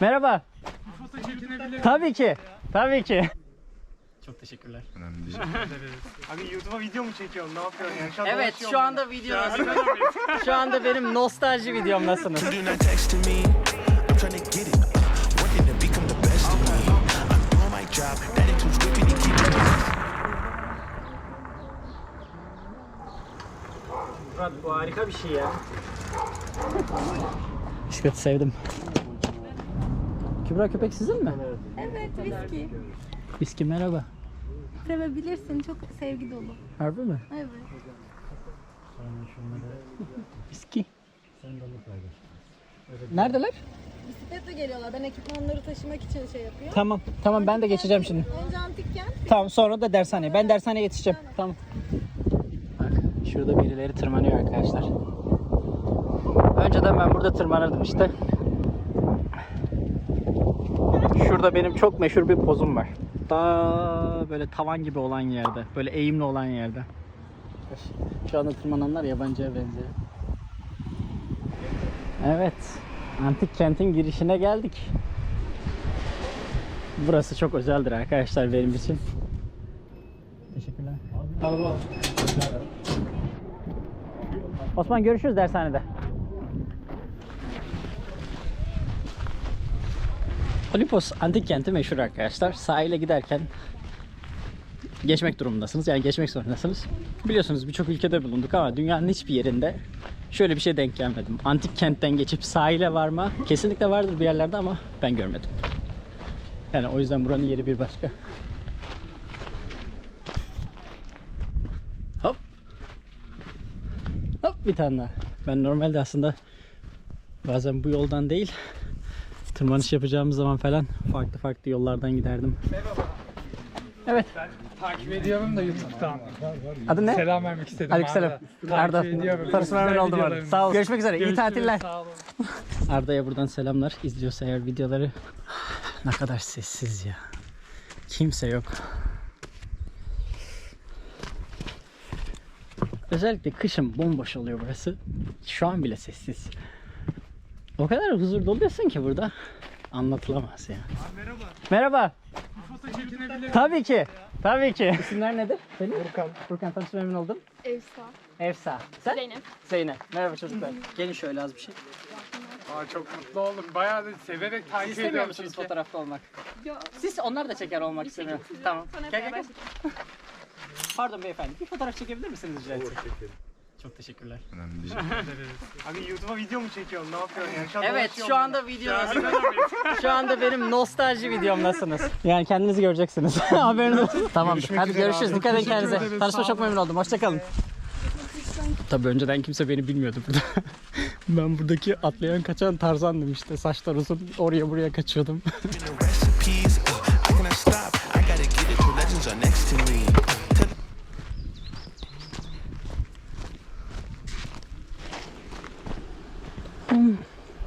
Merhaba. Tabii ki. Tabii ki. Çok teşekkürler. Önemli değil. Abi YouTube'a video mu çekiyorsun? Ne yapıyorsun yani? Şu Evet şu anda videodasınız. şu anda benim nostalji videomdasınız. Murat bu harika bir şey ya. Bisikleti sevdim. Kübra köpek sizin mi? Evet, viski. Biski merhaba. Sevebilirsin. Çok sevgi dolu. Harbi mi? Evet. Biski. Neredeler? Bisikletle geliyorlar. Ben ekipmanları taşımak için şey yapıyorum. Tamam. Tamam ben de geçeceğim şimdi. Önce antik kent. Tamam sonra da dershaneye. Ben dershaneye yetişeceğim. Tamam. Bak şurada birileri tırmanıyor arkadaşlar. Önceden ben burada tırmanırdım işte. Şurada benim çok meşhur bir pozum var. Daha böyle tavan gibi olan yerde. Böyle eğimli olan yerde. Şu anda tırmananlar yabancıya benziyor. Evet. Antik kentin girişine geldik. Burası çok özeldir arkadaşlar benim için. Teşekkürler. Osman görüşürüz dershanede. Olimpos antik kenti meşhur arkadaşlar. Sahile giderken geçmek durumundasınız. Yani geçmek zorundasınız. Biliyorsunuz birçok ülkede bulunduk ama dünyanın hiçbir yerinde şöyle bir şey denk gelmedim. Antik kentten geçip sahile varma kesinlikle vardır bir yerlerde ama ben görmedim. Yani o yüzden buranın yeri bir başka. Hop. Hop bir tane daha. Ben normalde aslında bazen bu yoldan değil tırmanış yapacağımız zaman falan farklı farklı yollardan giderdim. Evet. Takip ediyorum da YouTube'dan. Adın ne? Selam vermek istedim. Aleykümselam. Arda. Arda. Tanışma memnun oldum Arda. Sağ ol. Görüşmek üzere. İyi Görüşürüz, tatiller. Sağ olun. Arda'ya buradan selamlar. İzliyorsa eğer videoları. Ne kadar sessiz ya. Kimse yok. Özellikle kışın bomboş oluyor burası. Şu an bile sessiz. O kadar huzur doluyorsun ki burada. Anlatılamaz ya. Merhaba. Merhaba. Çekinebilir Tabii ki. Tabii ki. İsimler nedir? Senin? Furkan. Furkan tanışma memnun oldum. Evsa. Efsa. Sen? Zeynep. Zeynep. Merhaba çocuklar. Gelin şöyle az bir şey. Aa, çok mutlu oldum. Bayağı da severek Siz takip istemiyor ediyorum. musunuz çünkü. fotoğrafta olmak? Yok. Siz onlar da çeker olmak istemiyor. Tamam. Gel gel gel. Pardon beyefendi. Bir fotoğraf çekebilir misiniz rica etsem? Çok teşekkürler. Önemli değil. Abi YouTube'a video mu çekiyorsun? Ne yapıyorsun yani? Şu an Evet dolaşıyor şu mu? anda videodasınız. şu anda benim nostalji videomdasınız. Yani kendinizi göreceksiniz. Haberiniz olsun. Tamamdır. Hadi üzere görüşürüz. abi. Dikkat edin Teşekkür kendinize. ederiz. Tanışma Sağ çok memnun oldum. Hoşçakalın. Tabii önceden kimse beni bilmiyordu burada. ben buradaki atlayan kaçan tarzandım işte. Saçlar uzun oraya buraya kaçıyordum. the recipes. I cannot stop. I gotta get it. True legends are next to me.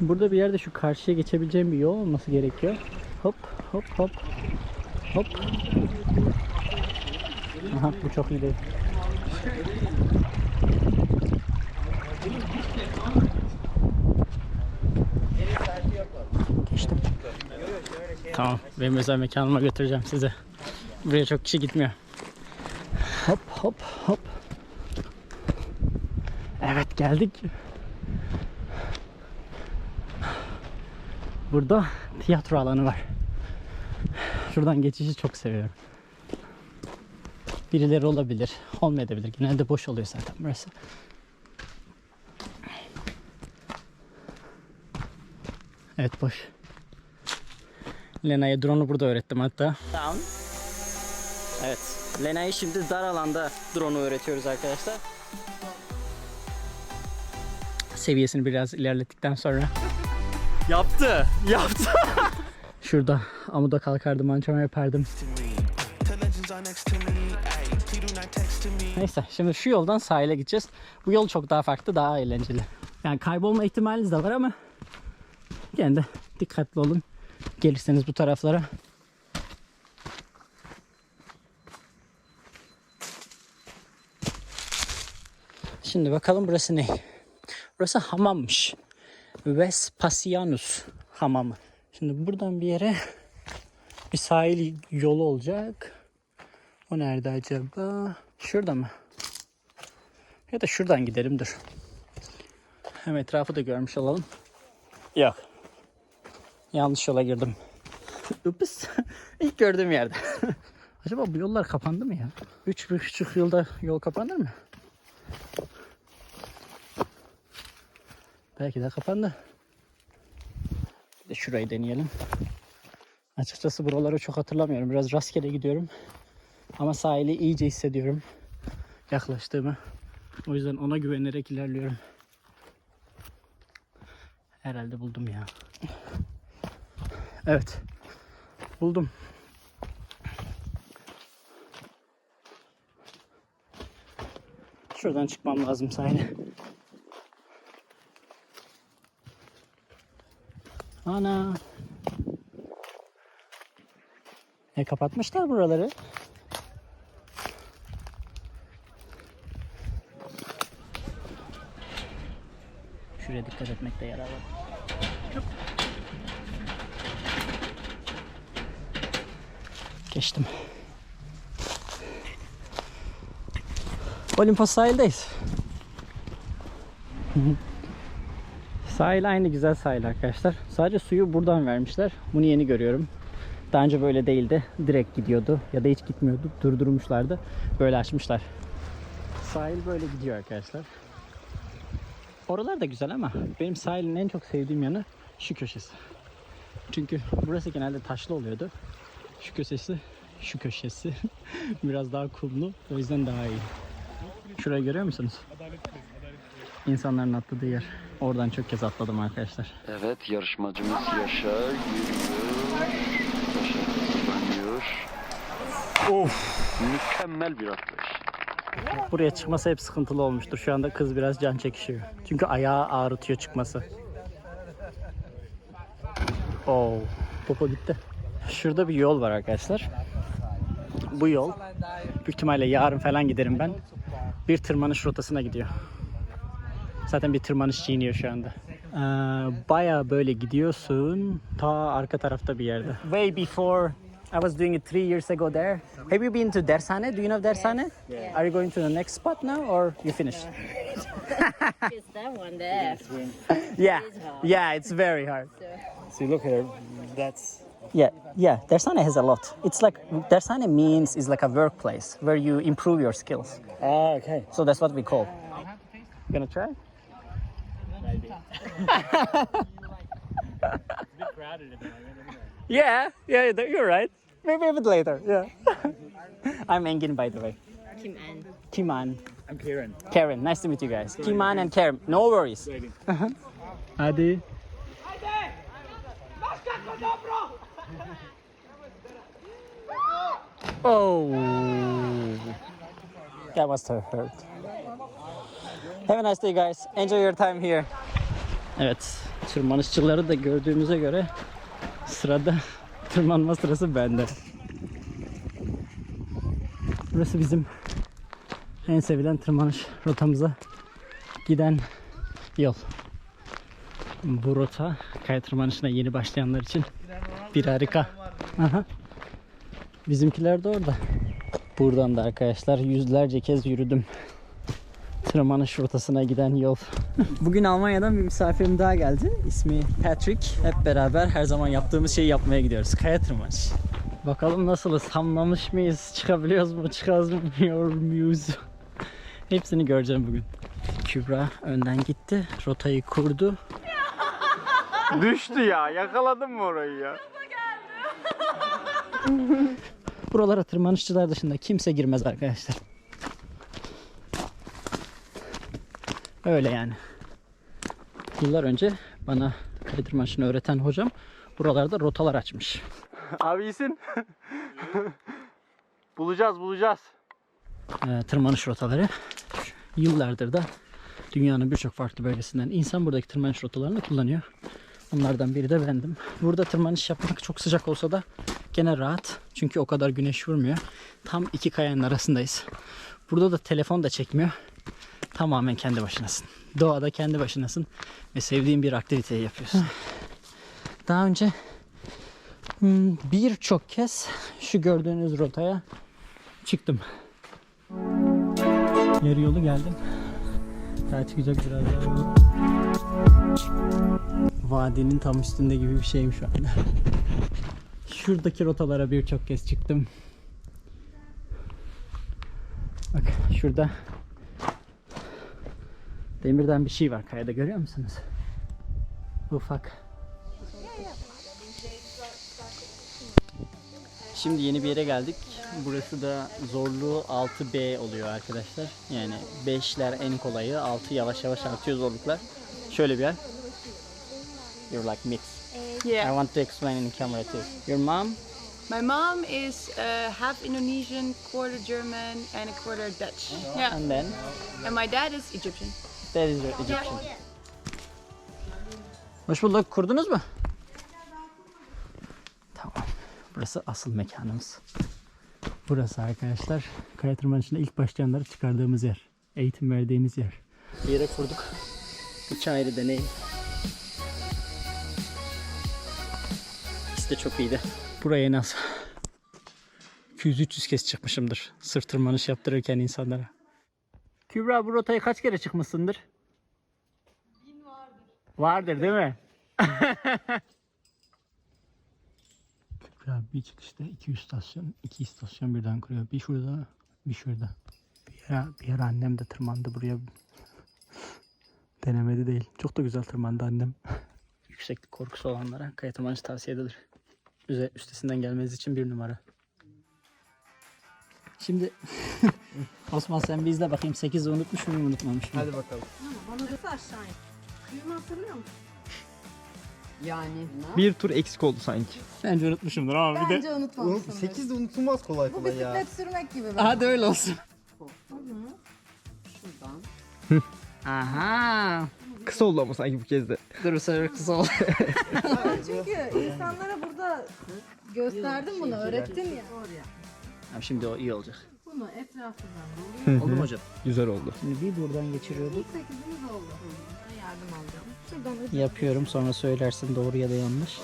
Burada bir yerde şu karşıya geçebileceğim bir yol olması gerekiyor. Hop hop hop. Hop. Aha bu çok iyi değil. Geçtim. Tamam. Benim özel mekanıma götüreceğim size. Buraya çok kişi gitmiyor. Hop hop hop. Evet geldik. Burada tiyatro alanı var. Şuradan geçişi çok seviyorum. Birileri olabilir, olmayabilir. Genelde boş oluyor zaten burası. Evet boş. Lena'ya drone'u burada öğrettim hatta. Down. Evet. Lena'ya şimdi dar alanda drone'u öğretiyoruz arkadaşlar. Seviyesini biraz ilerlettikten sonra Yaptı. Yaptı. Şurada amuda kalkardım, mançama yapardım. Neyse şimdi şu yoldan sahile gideceğiz. Bu yol çok daha farklı, daha eğlenceli. Yani kaybolma ihtimaliniz de var ama gene de dikkatli olun. Gelirseniz bu taraflara. Şimdi bakalım burası ne? Burası hamammış. Vespasianus hamamı. Şimdi buradan bir yere bir sahil yolu olacak. O nerede acaba? Şurada mı? Ya da şuradan gidelim dur. Hem etrafı da görmüş olalım. Yok. Yanlış yola girdim. Ups. İlk gördüğüm yerde. Acaba bu yollar kapandı mı ya? Üç buçuk yılda yol kapanır mı? Belki de kapandı. Bir de şurayı deneyelim. Açıkçası buraları çok hatırlamıyorum. Biraz rastgele gidiyorum. Ama sahili iyice hissediyorum. Yaklaştığımı. O yüzden ona güvenerek ilerliyorum. Herhalde buldum ya. Evet. Buldum. Şuradan çıkmam lazım sahile. Ana. E kapatmışlar buraları. Şuraya dikkat etmekte yarar var. Geçtim. Olimpos sahildeyiz. Sahil aynı güzel sahil arkadaşlar. Sadece suyu buradan vermişler. Bunu yeni görüyorum. Daha önce böyle değildi. Direkt gidiyordu ya da hiç gitmiyordu. Durdurmuşlardı. Böyle açmışlar. Sahil böyle gidiyor arkadaşlar. Oralar da güzel ama benim sahilin en çok sevdiğim yanı şu köşesi. Çünkü burası genelde taşlı oluyordu. Şu köşesi, şu köşesi biraz daha kumlu. O yüzden daha iyi. Şurayı görüyor musunuz? İnsanların atladığı yer. Oradan çok kez atladım arkadaşlar. Evet yarışmacımız Yaşar yürüyor. Yaşar. Of. Mükemmel bir atlayış. Buraya çıkması hep sıkıntılı olmuştur. Şu anda kız biraz can çekişiyor. Çünkü ayağı ağrıtıyor çıkması. Oo, popo gitti. Şurada bir yol var arkadaşlar. Bu yol büyük ihtimalle yarın falan giderim ben. Bir tırmanış rotasına gidiyor. Zaten bir tırmanışçı iniyor şu anda. Ee, Baya böyle gidiyorsun. Ta arka tarafta bir yerde. Way before I was doing it three years ago there. Have you been to Dersane? Do you know Dersane? Are you going to the next spot now or you finished? It's that one there. Yeah, yeah, it's very hard. See, look here. That's Yeah, yeah. Dersane has a lot. It's like Dersane means is like a workplace where you improve your skills. ah okay. So that's what we call. Gonna try? Yeah, yeah, you're right. Maybe a bit later. Yeah. I'm Engin, by the way. Kim An. Kiman. I'm Karen. Karen, nice to meet you guys. Kim Kiman and Karen, no worries. Hadi. Oh, that must have hurt. Have a nice day guys. Enjoy your time here. Evet, tırmanışçıları da gördüğümüze göre sırada tırmanma sırası bende. Burası bizim en sevilen tırmanış rotamıza giden yol. Bu rota kaya tırmanışına yeni başlayanlar için bir harika. Aha. Bizimkiler de orada. Buradan da arkadaşlar yüzlerce kez yürüdüm. Tırmanış rotasına giden yol. Bugün Almanya'dan bir misafirim daha geldi. İsmi Patrick. Hep beraber her zaman yaptığımız şeyi yapmaya gidiyoruz. Kaya tırmanış. Bakalım nasılız? Hamlamış mıyız? Çıkabiliyoruz mu? Çıkamıyor muyuz? Hepsini göreceğim bugün. Kübra önden gitti. Rotayı kurdu. Düştü ya. Yakaladın mı orayı ya? Buralara tırmanışçılar dışında kimse girmez arkadaşlar. Öyle yani. Yıllar önce bana kaya tırmanışını öğreten hocam buralarda rotalar açmış. Abi iyisin. bulacağız bulacağız. Ee, tırmanış rotaları. Yıllardır da dünyanın birçok farklı bölgesinden insan buradaki tırmanış rotalarını kullanıyor. Onlardan biri de bendim. Burada tırmanış yapmak çok sıcak olsa da gene rahat. Çünkü o kadar güneş vurmuyor. Tam iki kayanın arasındayız. Burada da telefon da çekmiyor. Tamamen kendi başınasın. Doğada kendi başınasın ve sevdiğin bir aktiviteyi yapıyorsun. Daha önce Hmm, Birçok kez şu gördüğünüz rotaya çıktım. Yarı yolu geldim. Daha çıkacak biraz daha. Vadinin tam üstünde gibi bir şeyim şu anda. Şuradaki rotalara birçok kez çıktım. Bak şurada demirden bir şey var kayada görüyor musunuz? Ufak. Şimdi yeni bir yere geldik. Burası da zorluğu 6B oluyor arkadaşlar. Yani 5'ler en kolayı, 6 yavaş yavaş artıyor zorluklar. Şöyle bir yer. You're like mix. I Yeah. want to explain in camera too. Your mom? My mom is uh, half Indonesian, quarter German, and a quarter Dutch. Yeah. And then And my dad is Egyptian. That is Egyptian. Hoş bulduk. Kurdunuz mu? Tamam. Burası asıl mekanımız. Burası arkadaşlar kaya tırmanışına ilk başlayanları çıkardığımız yer. Eğitim verdiğimiz yer. Bir yere kurduk. Üç ayrı deney. İkisi de çok iyiydi. Buraya en az 200-300 kez çıkmışımdır. Sırf tırmanış yaptırırken insanlara. Kübra bu rotaya kaç kere çıkmışsındır? Bin vardır. Vardır değil mi? Kübra bir çıkışta 2 istasyon, 2 istasyon birden kuruyor. Bir şurada, bir şurada. Bir ara, bir ara annem de tırmandı buraya. Denemedi değil. Çok da güzel tırmandı annem. Yükseklik korkusu olanlara kaya tırmanışı tavsiye edilir. Üze, üstesinden gelmeniz için bir numara. Şimdi Osman sen bir izle bakayım 8'i unutmuş muyum unutmamış mıyım? Hadi bakalım. Bana nasıl aşağı in? Kıyımı hatırlıyor musun? Yani. Bir tur eksik oldu sanki. Bence unutmuşumdur ama bir de. Bence unutmamışsındır. 8 de unutulmaz kolay Bu kolay ya. bisiklet sürmek gibi. bence. Hadi öyle olsun. Şuradan. Aha. Kısa oldu ama sanki bu kez de. Dur bu sefer kısa oldu. Çünkü insanlara burada gösterdim bunu, öğrettim ya. Tamam, şimdi o iyi olacak. Bunu etrafından Oldu mu hocam? Güzel oldu. Şimdi bir buradan geçiriyorduk. 8'imiz oldu. Yardım alacağım. Şuradan öte- Yapıyorum sonra söylersin doğru ya da yanlış.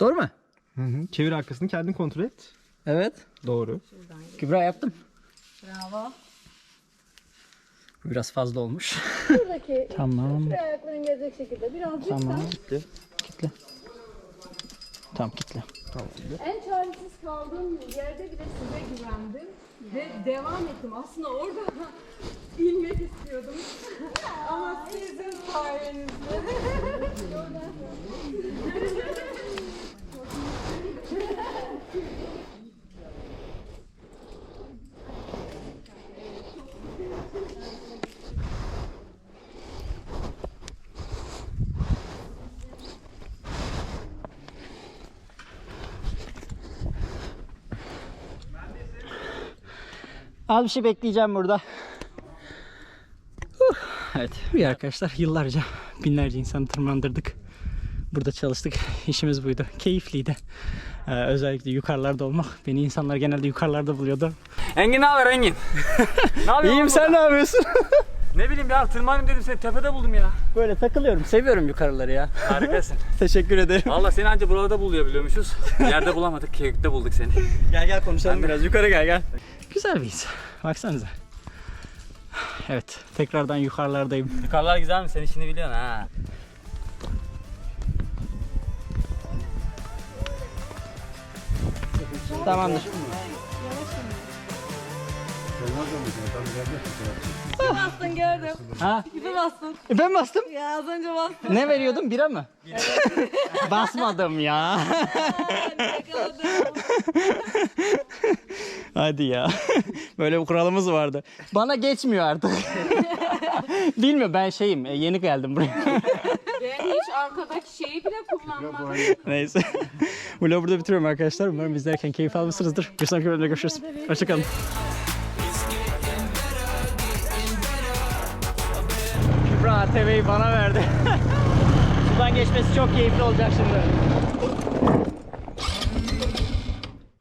Doğru mu? Hı hı. Çevir arkasını kendin kontrol et. Evet. Doğru. Kübra yaptım. Bravo. Biraz fazla olmuş. Buradaki tamam. ayakların gelecek şekilde birazcık Tamam. Kitle. Tamam kitle. En çaresiz kaldığım yerde bile size güvendim ve devam ettim. Aslında orada bilmek istiyordum. Ama sizin sayenizde. Az bir şey bekleyeceğim burada. Evet bir arkadaşlar yıllarca binlerce insanı tırmandırdık. Burada çalıştık. İşimiz buydu. Keyifliydi. Ee, özellikle yukarılarda olmak. Beni insanlar genelde yukarılarda buluyordu. Engin ne haber Engin? ne yapıyorsun? İyiyim sen ne yapıyorsun? Ne bileyim ya tırmanayım dedim seni tepede buldum ya. Böyle takılıyorum. Seviyorum yukarıları ya. Harikasın. Teşekkür ederim. Valla seni anca burada buluyormuş. Yerde bulamadık. Kekik'te bulduk seni. Gel gel konuşalım biraz. Yukarı gel gel. Güzel bir his. Baksanıza. Evet. Tekrardan yukarılardayım. Yukarılar güzel mi? Sen işini biliyorsun ha. Tamamdır. Bastın gördüm. Ha? İpi bastın. E ben bastım. Ya az önce bastın. Ne veriyordum? Bira mı? Basmadım ya. Hadi ya. Böyle bir kuralımız vardı. Bana geçmiyor artık. Bilmiyorum ben şeyim. e, Yeni geldim buraya. Ben hiç arkadaki şeyi bile kullanmadım. Neyse. Vlogu burada bitiriyorum arkadaşlar. Umarım izlerken keyif almışsınızdır. Bir sonraki bölümde görüşürüz. Hoşçakalın. ATV'yi bana verdi. Sudan geçmesi çok keyifli olacak şimdi.